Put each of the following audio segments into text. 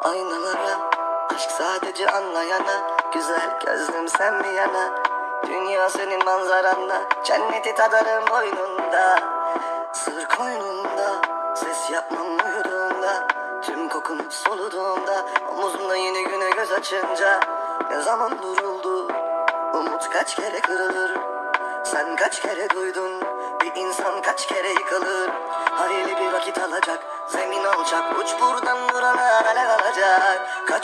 aynalara Aşk sadece anlayana Güzel gözlüm sen mi yana. Dünya senin manzaranda Cenneti tadarım boynunda. Sır koynunda Ses yapmam uyuduğunda. Tüm kokunu soluduğumda Omuzumda yeni güne göz açınca. Ne zaman duruldu? Umut kaç kere kırılır? Sen kaç kere duydun? Bir insan kaç kere yıkılır? Hayli bir vakit alacak Zemin alacak. Uç buradan alacak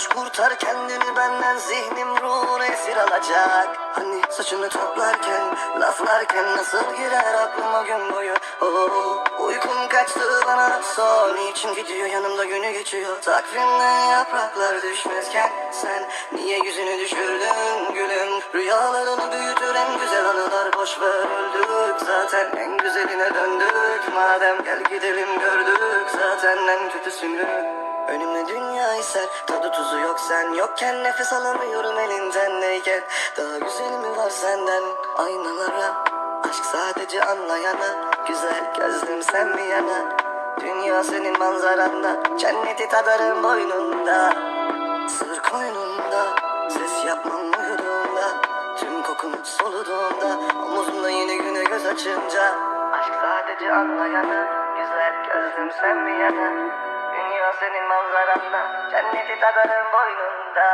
Kaç kurtar kendini benden Zihnim ruhunu esir alacak. Hani saçını toplarken Laflarken nasıl girer aklıma gün boyu? Oh, Uykum kaçtı bana Son içim gidiyor yanımda günü geçiyor. Takvimden yapraklar düşmezken Sen niye yüzünü düşürdün gülüm? Rüyalarını büyütür en güzel anılar Boş ver öldük. Zaten en güzeline döndük. Madem gel gidelim gördük zaten en kötüsünü Önümde dünya eser tadı tuzu yok. Sen yokken Nefes alamıyorum elinden. Neyken Daha güzel mi var senden? Aynalara Aşk sadece anlayana. Güzel gözlüm sen mi yana. Dünya senin manzaranda. Cenneti tadarım boynunda. Sır koynunda. Ses yapmam uyuduğunda. Tüm kokunu soluduğunda. Omuzumda yeni güne göz açınca. Aşk sadece anlayana. Güzel gözlüm sen mi yana Dünya senin manzaranda Cenneti tadarım boynunda